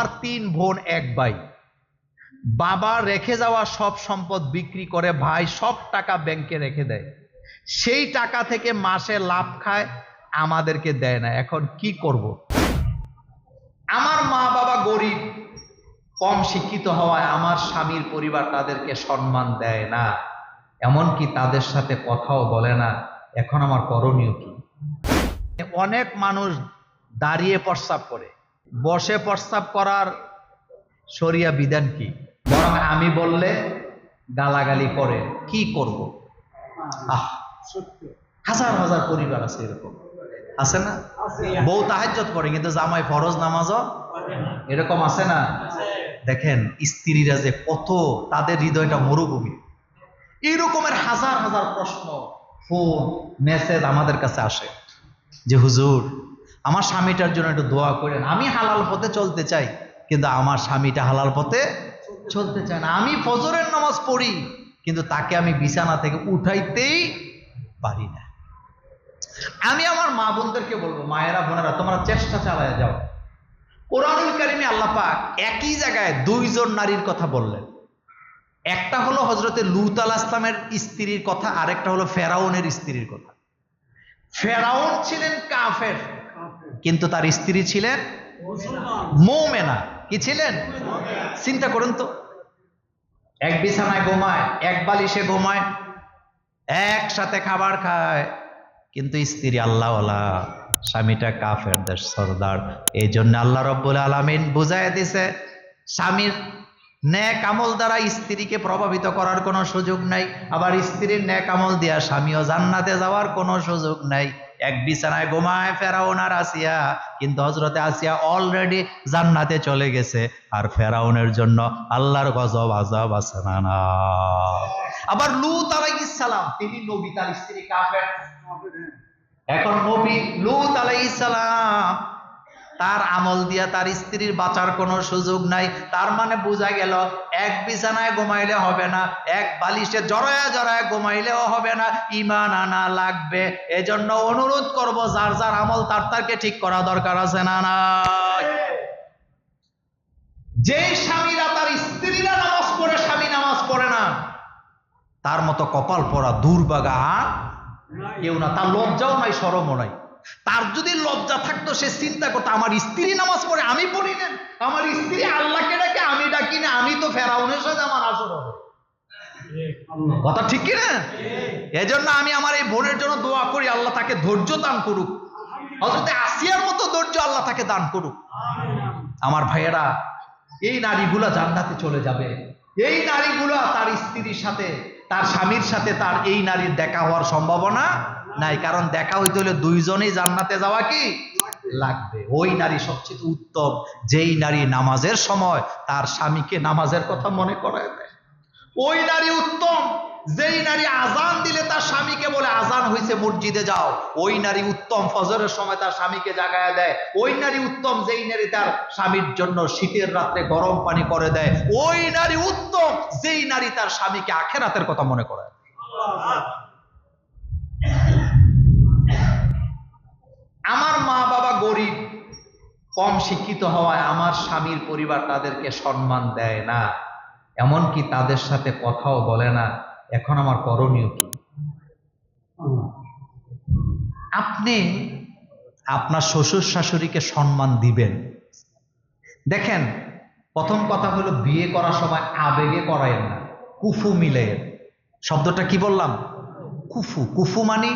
আমার তিন বোন এক ভাই। বাবা রেখে যাওয়া সব সম্পদ বিক্রি করে, ভাই সব টাকা ব্যাংকে রেখে দেয়। সেই টাকা থেকে মাসে লাভ খায়, আমাদেরকে দেয় না। এখন কি করব? আমার মা বাবা গরিব, কম শিক্ষিত হওয়ায় আমার স্বামীর পরিবার তাদেরকে সম্মান দেয় না। এমনকি তাদের সাথে কথাও বলে না। এখন আমার করণীয় কি? অনেক মানুষ দাঁড়িয়ে প্রস্রাব করে। বসে প্রস্রাব করার শরিয়া বিধান কি? বরং আমি বললে গালাগালি করে, কি করব? আহ, হাজার হাজার পরিবার আছে এরকম। আছে না? বউ তাহাজ্জত করে কিন্তু জামাই ফরজ নামাজও এরকম আছে না? দেখেন, স্ত্রীরা যে কত তাদের হৃদয়টা মরুভূমি। এইরকমের হাজার হাজার প্রশ্ন, ফোন, মেসেজ আমাদের কাছে আসে। যে হুজুর আমার স্বামীটার জন্য একটু দোয়া করেন। আমি হালাল পথে চলতে চাই, কিন্তু আমার স্বামীটা হালাল পথে চলতে চায় না। আমি ফজরের নামাজ পড়ি, কিন্তু তাকে আমি বিছানা থেকে উঠাইতেই পারি না। আমি আমার মা বোনদেরকে বলব, মায়েরা, বোনেরা, তোমরা চেষ্টা চালায় যাও। কোরআনুল কারিমে আল্লাহ পাক একই জায়গায় দুইজন নারীর কথা বললেন। একটা হলো হজরতে লুত আল ইসলামের স্ত্রীর কথা, আরেকটা হলো ফেরাউনের স্ত্রীর কথা। ফেরাউন ছিলেন কাফের। কিন্তু তার স্ত্রী ছিলেন মৌমেনা। কি ছিলেন? চিন্তা করুন তো। এক বিছানায় ঘুমায়, এক বালিশে ঘুমায়, একসাথে খাবার খায়। কিন্তু স্ত্রী আল্লাহওয়ালা, স্বামীটা কাফের দেশ সর্দার। এই জন্য আল্লাহ রব্বুল আলমিন বুঝাই দিছে, স্বামীর ন্যাক আমল দ্বারা স্ত্রীকে প্রভাবিত করার কোনো সুযোগ নাই। আবার স্ত্রীর ন্যাক আমল দিয়া স্বামীও জান্নাতে যাওয়ার কোনো সুযোগ নাই। এক বিছানায় ঘুমায় ফেরাউন আর আসিয়া, কিন্তু হজরতে আসিয়া অলরেডি জান্নাতে চলে গেছে। আর ফেরাউনের জন্য আল্লাহর গজব আজব আছে না? আবার লুত আলাইহিস সালাম, তিনি নবী, তার স্ত্রী কাফের। এখন নবী লুত আলাইহিস সালাম তার আমল দিয়া তার স্ত্রীর বাঁচার কোনো সুযোগ নাই। তার মানে বোঝা গেল, এক বিছানায় ঘুমাইলে হবে না, এক বালিশে জড়ায় জড়ায় ঘুমাইলেও হবে না ইমান আনা লাগবে। এজন্য অনুরোধ করব, যার যার আমল তার তারকে ঠিক করা দরকার আছে না না যে স্বামীরা তার স্ত্রীরা নামাজ পড়ে, স্বামী নামাজ পড়ে না, তার মতো কপাল পরা দুর্বাগা কেউ না। তার লজ্জাও নাই সরমও নাই। তার যদি লজ্জা থাকতো, সে চিন্তা করতো, আমার স্ত্রী নামাজ পড়ে, আমি পড়ি না। আমার স্ত্রী আল্লাহকে ডাকে, আমি ডাকি না, আমি তো ফেরাউনের সাথে আমার আসর হবে। কথা ঠিক কি না এজন্য আমি আমার এই বোনের জন্য দোয়া করি, আল্লাহ তাকে ধৈর্য দান করুক। হজরতে আসিয়ার মতো ধৈর্য আল্লাহ তাকে দান করুক। আমার ভাইয়েরা, এই নারীগুলা জান্নাতে চলে যাবে। এই নারীগুলা তার স্ত্রীর সাথে, তার স্বামীর সাথে তার এই নারীর দেখা হওয়ার সম্ভাবনা নাই, কারণ দেখা হইতে হলে দুইজনেই জান্নাতে যাওয়া কি? লাগবে। ওই নারী সবচেয়ে উত্তম, যেই নারী নামাজের সময় তার স্বামীকে নামাজের কথা মনে করায় ওই নারী উত্তম, যেই নারী আজান দিলে তার স্বামীকে বলে আজান হয়েছে মসজিদে যাও। ওই নারী উত্তম, ফজরের সময় তার স্বামীকে জাগায় দেয়। ওই নারী উত্তম, যেই নারী তার স্বামীর জন্য শীতের রাত্রে গরম পানি করে দেয়। ওই নারী উত্তম, যেই নারী তার স্বামীকে আখেরাতের কথা মনে করে আমার মা বাবা গরিব, কম শিক্ষিত হওয়ায় আমার স্বামীর পরিবার তাদেরকে সম্মান দেয় না। এমনকি তাদের সাথে কথাও বলে না। এখন আমার করণীয় কি? আপনি আপনার শ্বশুর শাশুড়িকে সম্মান দিবেন। দেখেন, প্রথম কথা হলো বিয়ে করার সময় আবেগে করায়েন না, কুফু মিলে শব্দটা কি বললাম? কুফু। কুফু মানে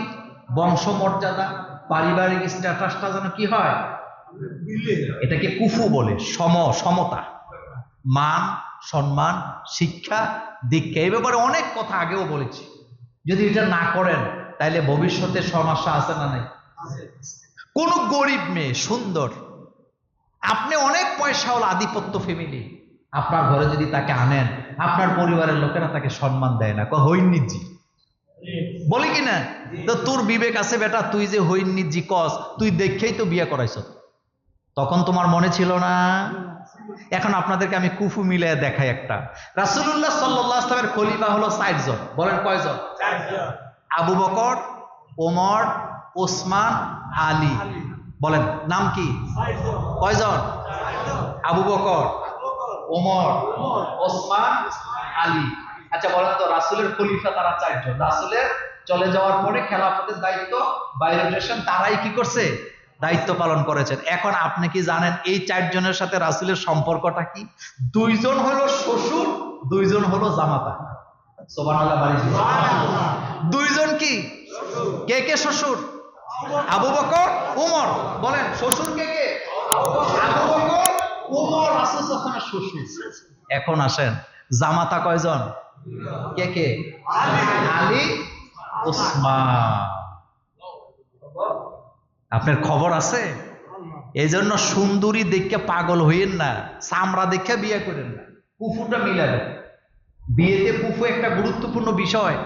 বংশমর্যাদা পারিবারিক স্ট্যাটাসটা যেন কি হয়? এটাকে কুফু বলে, সম, সমতা। মান, সম্মান, শিক্ষা, দীক্ষা এই ব্যাপারে অনেক কথা আগেও বলেছি। যদি এটা না করেন তাহলে ভবিষ্যতে সমস্যা আছে না নাই? কোন গরিব মেয়ে, সুন্দর, আপনি অনেক পয়সাওয়ালা আধিপত্য ফ্যামিলি আপনার ঘরে যদি তাকে আনেন, আপনার পরিবারের লোকেরা তাকে সম্মান দেয় না। হইনিজি বলে কি না? তো তোর বিবেক আছে বেটা তুই যে হইনিজি কস তুই দেখেই তো বিয়ে করাইছ। তখন তোমার মনে ছিল না? এখন আপনাদেরকে আমি কুফু মিলে দেখাই একটা। রাসুল্লাহ সাল্লামের খলিফা হলো জন বলেন কয়জন? আবু বকর ওমর ওসমান আলী। বলেন নাম কি? কয়জন? আবু বকর ওমর ওসমান আলী। আচ্ছা বলেন তো রাসুলের খলিফা তারা চারজন। রাসুলের চলে যাওয়ার পরে খেলাফতের দায়িত্ব বাইরে রেশন তারাই কি করছে? দায়িত্ব পালন করেছেন। এখন আপনি কি জানেন এই চারজনের সাথে রাসুলের সম্পর্কটা কি? দুইজন হলো শ্বশুর দুইজন হলো জামাতা। দুইজন কি? কে কে শ্বশুর? আবু বকর উমর। বলেন শ্বশুর কে কে? আবু বকর উমর রাসূল শ্বশুর। এখন আসেন জামাতা কয়জন? কে কে? আলী। ওসমান। আপনার খবর আছে? এই জন্য সুন্দরী দেখে পাগল হইয়েন না, চামড়া দেখে বিয়ে করেন না। কুফুটা মিলাবেন বিয়েতে কুফু একটা গুরুত্বপূর্ণ বিষয়।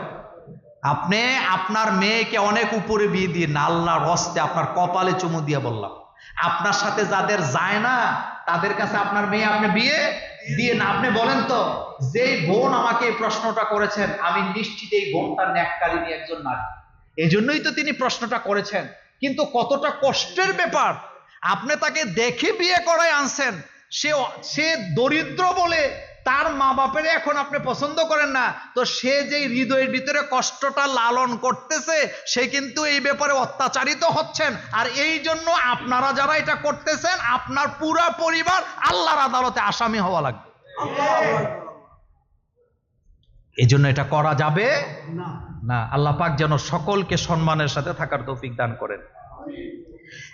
আপনি আপনার মেয়েকে অনেক উপরে বিয়ে দিয়ে না আল্লাহর হস্তে আপনার কপালে চুমু দিয়ে বললাম। আপনার সাথে যাদের যায় না, তাদের কাছে আপনার মেয়ে, আপনি বিয়ে দিয়ে না, আপনি বলেন তো যে বোন আমাকে প্রশ্নটা করেছেন, আমি নিশ্চিত এই বোনটা ন্যাককারিনী একজন নারী। এই জন্যই তো তিনি প্রশ্নটা করেছেন। কিন্তু কতটা কষ্টের ব্যাপার, আপনি তাকে দেখে বিয়ে করায় আনছেন। সে সে দরিদ্র বলে তার মা বাপের এখন আপনি পছন্দ করেন না তো সে যে হৃদয়ের ভিতরে কষ্টটা লালন করতেছে সে কিন্তু এই ব্যাপারে অত্যাচারিত হচ্ছেন। আর এই জন্য আপনারা যারা এটা করতেছেন আপনার পুরা পরিবার আল্লাহর আদালতে আসামি হওয়া লাগবে। এই জন্য এটা করা যাবে? না আল্লাহ পাক যেন সকলকে সম্মানের সাথে থাকার তৌফিক দান করেন।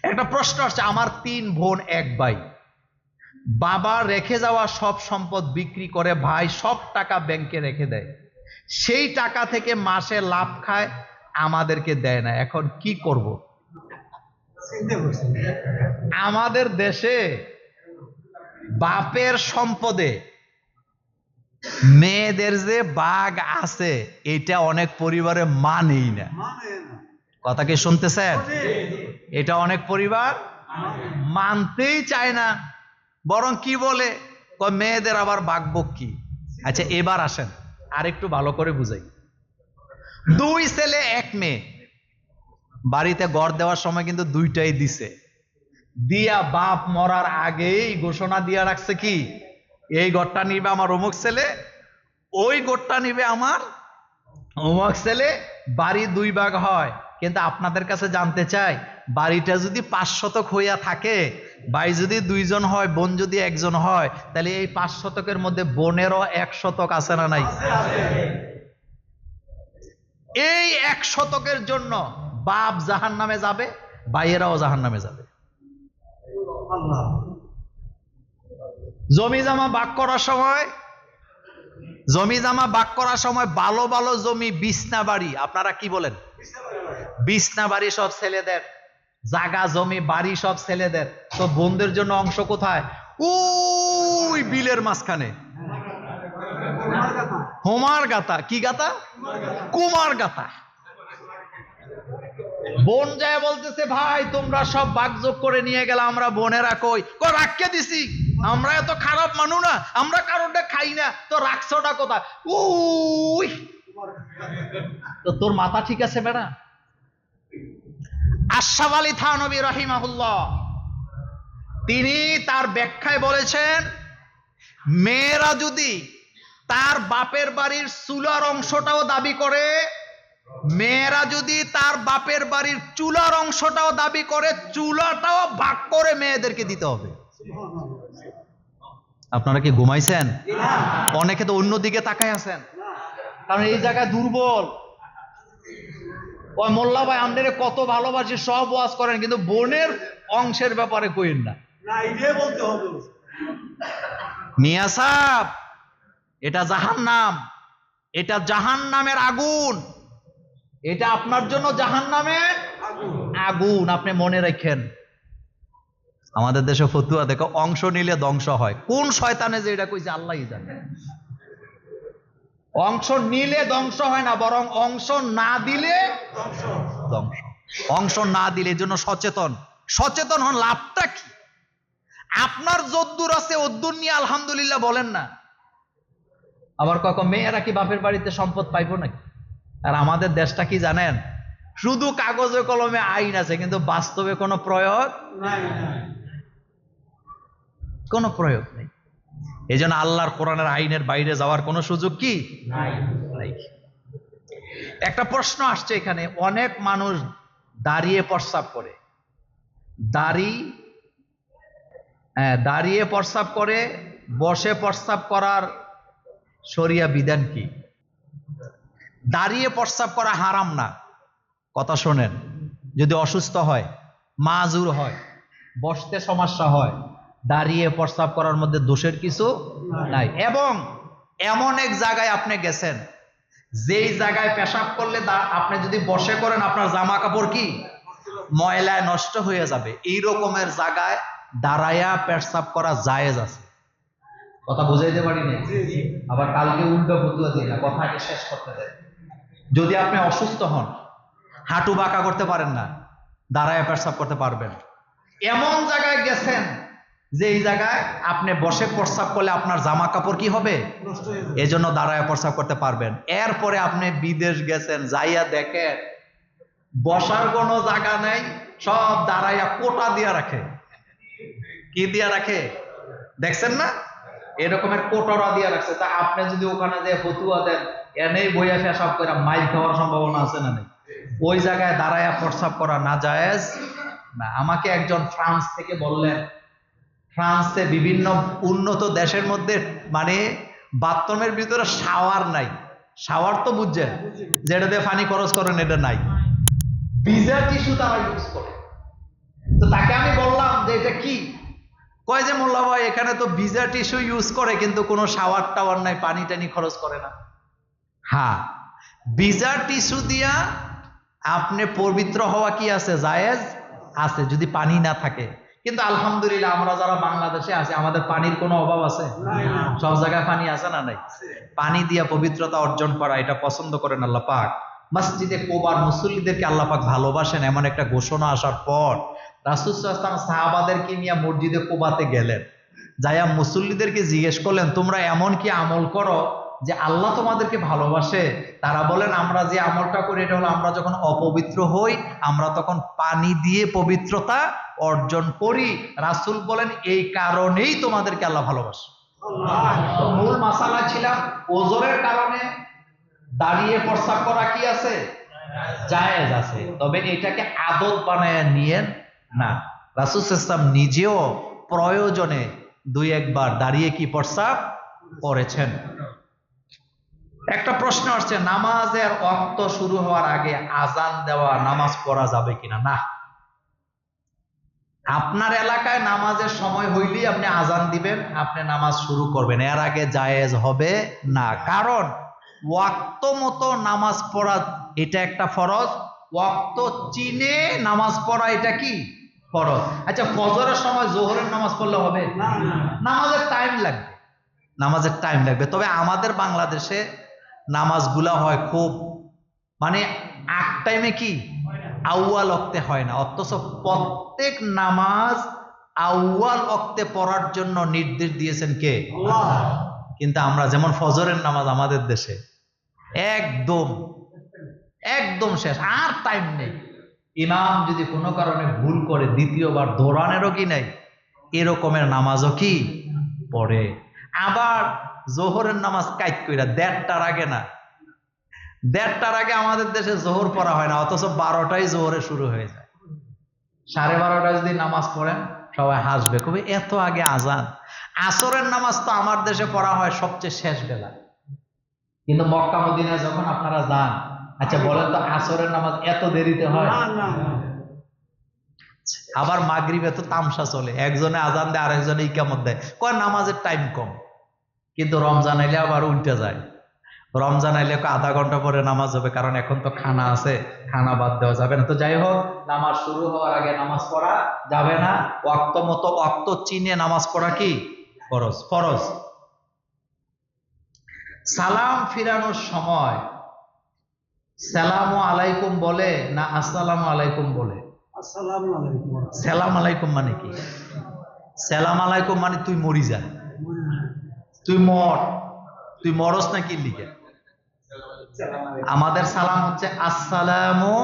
একটা প্রশ্ন আসছে আমার তিন বোন এক ভাই। বাবা রেখে যাওয়া সব সম্পদ বিক্রি করে ভাই সব টাকা ব্যাংকে রেখে দেয়। সেই টাকা থেকে মাসে লাভ খায় আমাদেরকে দেয় না। এখন কি করব? আমাদের দেশে বাপের সম্পদে মেয়েদের যে বাঘ আছে এটা অনেক পরিবারে মানেই না। কথা কি শুনতেছেন? এটা অনেক পরিবার মানতেই চায় না। বরং কি বলে? মেয়েদের আবার বাঘবক কি? আচ্ছা এবার আসেন। আর একটু ভালো করে বুঝাই। দুই ছেলে, এক মেয়ে। বাড়িতে গড় দেওয়ার সময় কিন্তু দুইটাই দিছে। দিয়া বাপ মরার আগেই ঘোষণা দিয়া রাখছে কি? এই গড়টা নিবে আমার অমুক ছেলে, ওই গড়টা নিবে আমার অমুক ছেলে। বাড়ি দুই ভাগ হয়। কিন্তু আপনাদের কাছে জানতে চাই বাড়িটা যদি পাঁচ শতক হইয়া থাকে ভাই যদি দুইজন হয় বোন যদি একজন হয় তাহলে এই পাঁচ শতকের মধ্যে বোনেরও এক শতক আছে না নাই? এই এক শতকের জন্য বাপ জাহান নামে যাবে ভাইয়েরাও জাহান নামে যাবে জমি জামা বাক করার সময় জমি জামা বাক করার সময় ভালো ভালো জমি বিছনা বাড়ি আপনারা কি বলেন? বিছনা বাড়ি সব ছেলেদের। জাগা জমি, বাড়ি সব ছেলেদের। তো বোনদের জন্য অংশ কোথায়? ওই বিলের মাঝখানে। হোমার গাতা কি গাতা? কুমার গাতা বোন যায় বলতেছে, ভাই, তোমরা সব বাগযোগ করে নিয়ে গেলে আমরা বোনেরা কই? কই রাখকে দিছি। আমরা এত খারাপ মানু না, আমরা কারোটা খাই না। তো রাখছোটা কোথায়? উই। তো তোর মাথা ঠিক আছে বেড়া? আশরাফ আলী থানবী রহিমাহুল্লাহ। তিনি তার ব্যাখ্যায় বলেছেন, মেয়েরা যদি তার বাপের বাড়ির চুলার অংশটাও দাবি করে, মেয়েরা যদি তার বাপের বাড়ির চুলার অংশটাও দাবি করে, চুলাটাও ভাগ করে মেয়েদেরকে দিতে হবে। আপনারা কি ঘুমাইছেন? অনেকে তো অন্যদিকে তাকায় আছেন। কারণ এই জায়গায় দুর্বল। ওই মোল্লা ভাই আমাদের কত ভালোবাসি সব ওয়াজ করেন কিন্তু বোনের অংশের ব্যাপারে কইন না। মিয়া সাহ এটা জাহান নাম এটা জাহান নামের আগুন। এটা আপনার জন্য জাহান নামের আগুন আপনি মনে রাখেন। আমাদের দেশে ফতুয়া দেখো অংশ নিলে ধ্বংস হয়। কোন শয়তানে যে এটা কইছে আল্লাহই জানে। অংশ নিলে ধ্বংস হয় না বরং অংশ না দিলে ধ্বংস। অংশ না দিলে জন্য সচেতন। সচেতন হন লাভটা কি? আপনার যদ্দুর আছে অদ্দুর নিয়ে আলহামদুলিল্লাহ বলেন না। আবার কখন মেয়েরা কি বাপের বাড়িতে সম্পদ পাইবো নাকি? আর আমাদের দেশটা কি জানেন? শুধু কাগজে কলমে আইন আছে কিন্তু বাস্তবে কোনো প্রয়োগ কোনো প্রয়োগ নেই। এই জন্য আল্লাহর কোরআনের আইনের বাইরে যাওয়ার কোনো সুযোগ কি? নাই। একটা প্রশ্ন আসছে এখানে অনেক মানুষ দাঁড়িয়ে প্রস্রাব করে। দাড়ি হ্যাঁ, দাঁড়িয়ে প্রস্রাব করে বসে প্রস্রাব করার শরিয়া বিধান কি? দাঁড়িয়ে প্রস্রাব করা হারাম না। কথা শোনেন যদি অসুস্থ হয় মাজুর হয় বসতে সমস্যা হয় দাঁড়িয়ে প্রস্রাব করার মধ্যে দোষের কিছু নাই। এবং এমন এক জায়গায় আপনি গেছেন যেই জায়গায় পেশাব করলে আপনি যদি বসে করেন আপনার জামা কাপড় কি? ময়লায় নষ্ট হয়ে যাবে। এই রকমের জায়গায় দাঁড়ায়া পেশাব করা জায়েজ আছে। কথা বুঝাইতে পারি না আবার কালকে উল্টো ফতুয়া দিই না কথাকে শেষ করতে দেয় যদি আপনি অসুস্থ হন হাঁটু বাঁকা করতে পারেন না দাঁড়ায় পেশাব করতে পারবেন। এমন জায়গায় গেছেন যে এই জায়গায় আপনি বসে প্রস্রাব করলে আপনার জামা কাপড় কি হবে? এই জন্য দাঁড়ায় প্রস্রাব করতে পারবেন। এরপরে আপনি বিদেশ গেছেন যাইয়া দেখেন বসার কোনো জায়গা নেই সব দাঁড়াইয়া কোটা দিয়া রাখে। কি দিয়া রাখে? দেখছেন না? এরকমের কোটরা দিয়া রাখছে। তা আপনি যদি ওখানে যে ফতুয়া দেন এনেই বইয়া পেশাব করে মাইল খাওয়ার সম্ভাবনা আছে না নেই? ওই জায়গায় দাঁড়াইয়া প্রস্রাব করা না জায়েজ না। আমাকে একজন ফ্রান্স থেকে বললেন ফ্রান্সে বিভিন্ন উন্নত দেশের মধ্যে মানে বাথরুমের ভিতরে শাওয়ার নাই। শাওয়ার তো বুঝছেন? যেটা দিয়ে পানি খরচ করেন এটা নাই। ভিজা টিস্যু তারা ইউজ করে। তো তাকে আমি বললাম যে এটা কি? কয় যে মোল্লা ভাই এখানে তো ভিজা টিস্যু ইউজ করে কিন্তু কোনো শাওয়ার টাওয়ার নাই পানি টানি খরচ করে না। হ্যাঁ ভিজা টিস্যু দিয়া আপনি পবিত্র হওয়া কি আছে? জায়েজ আছে যদি পানি না থাকে। কিন্তু আলহামদুলিল্লাহ আমরা যারা বাংলাদেশে আছি আমাদের পানির কোনো অভাব আছে? সব জায়গায় পানি আছে না নাই? পানি দিয়া পবিত্রতা অর্জন করা এটা পছন্দ করেন আল্লাহ পাক। মসজিদে কোবার মুসল্লিদেরকে আল্লাহ পাক ভালোবাসেন এমন একটা ঘোষণা আসার পর রাসুসাম সাহাবাদেরকে নিয়ে মসজিদে কোবাতে গেলেন। যাইয়া মুসল্লিদেরকে জিজ্ঞেস করলেন তোমরা এমন কি আমল করো যে আল্লাহ তোমাদেরকে ভালোবাসে, তারা বলেন, আমরা যে আমলটা করি, এটা হলো আমরা যখন অপবিত্র হই, আমরা তখন পানি দিয়ে পবিত্রতা অর্জন করি। রাসূল বলেন, এই কারণেই তোমাদেরকে আল্লাহ ভালোবাসে। মূল মাসালা ছিলাম ওজোরের কারণে দাঁড়িয়ে প্রস্তাব করা কি আছে? জায়েজ আছে। তবে এটাকে আদত বানায় নিয়েন না। রাসুল ইসলাম নিজেও প্রয়োজনে দুই একবার দাঁড়িয়ে কি প্রস্তাব করেছেন? একটা প্রশ্ন আসছে নামাজের অক্ত শুরু হওয়ার আগে আজান দেওয়া নামাজ পড়া যাবে কিনা? না। আপনার এলাকায় নামাজের সময় হইলেই আপনি আজান দিবেন আপনি নামাজ শুরু করবেন। এর আগে জায়েজ হবে না। কারণ ওয়াক্ত মতো নামাজ পড়া এটা একটা ফরজ। ওয়াক্ত চিনে নামাজ পড়া এটা কি? ফরজ। আচ্ছা ফজরের সময় জোহরের নামাজ পড়লে হবে? নামাজের টাইম লাগবে। নামাজের টাইম লাগবে। তবে আমাদের বাংলাদেশে নামাজগুলা হয় খুব। মানে আট টাইমে কি? আউয়াল অক্তে হয় না। অথচ প্রত্যেক নামাজ আউয়াল অক্তে পড়ার জন্য নির্দেশ দিয়েছেন কে? কিন্তু আমরা যেমন ফজরের নামাজ আমাদের দেশে একদম একদম শেষ আর টাইম নেই। ইমাম যদি কোনো কারণে ভুল করে দ্বিতীয়বার দৌড়ানেরও কি নেই? এরকমের নামাজও কি? পড়ে। আবার জোহরের নামাজ কাইট কইরা দেড়টার আগে না। দেড়টার আগে আমাদের দেশে জোহর পড়া হয় না অথচ বারোটাই জোহরে শুরু হয়ে যায়। সাড়ে বারোটায় যদি নামাজ পড়েন সবাই হাসবে কবে এত আগে আজান? আসরের নামাজ তো আমার দেশে পড়া হয় সবচেয়ে শেষ বেলা। কিন্তু মক্কা মদিনায় যখন আপনারা যান আচ্ছা বলেন তো আসরের নামাজ এত দেরিতে হয়? আবার মাগরিবে তো তামসা চলে একজনে আজান দেয় আরেকজনে ইকামত দেয়। কয় নামাজের টাইম কম। কিন্তু রমজান আইলে আবার উল্টে যায়। রমজান আইলে আধা ঘণ্টা পরে নামাজ হবে কারণ এখন তো খানা আছে খানা বাদ দেওয়া যাবে না। তো যাই হোক নামাজ শুরু হওয়ার আগে নামাজ পড়া যাবে না। অক্ত মতো অক্ত চিনে নামাজ পড়া কি? ফরজ ফরজ। সালাম ফিরানোর সময় সালাম আলাইকুম বলে না আসসালাম আলাইকুম বলে? আসসালামু আলাইকুম। সালাম আলাইকুম মানে কি? সালাম আলাইকুম মানে তুই মরি যা। তুই মর। তুই মরস না কি লিখে আমাদের সালাম হচ্ছে, আসসালামু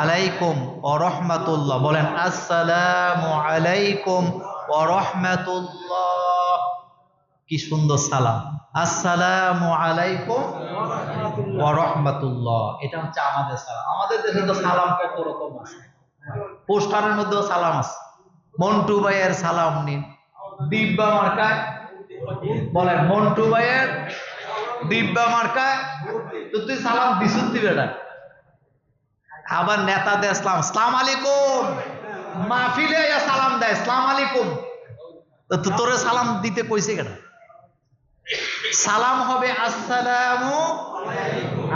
আলাইকুম ও রহমাতুল্লাহ বলেন, আসসালামু আলাইকুম ওয়া রাহমাতুল্লাহ কি সুন্দর সালাম। আসসালামু আলাইকুম ওয়া রাহমাতুল্লাহ এটা হচ্ছে আমাদের সালাম। আমাদের দেশে তো সালাম কত রকম আছে? পোস্টারের মধ্যেও সালাম আছে। মন্টু ভাইয়ের সালাম নিন। দিব্যা মার্কায় বলেন, মন্টু ভাইয়ের দিব্যা মার্কায় তো তুই সালাম দিসুত্তি বেটা। আবার নেতাদের সালাম। সালাম আলাইকুম। মাহফিলে সালাম দেয়। সালাম আলাইকুম। তো তোরে সালাম দিতে কইছে কেন সালাম হবে আসসালামু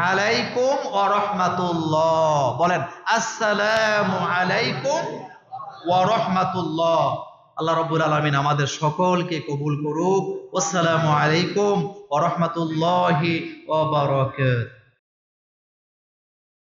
আলাইকুম রাহমাতুল্লাহ। বলেন, আসসালামু আলাইকুম রাহমাতুল্লাহ। আল্লাহ রব্বুল আলমিন আমাদের সকলকে কবুল করুক। আসসালামু আলাইকুম ও রাহমাতুল্লাহি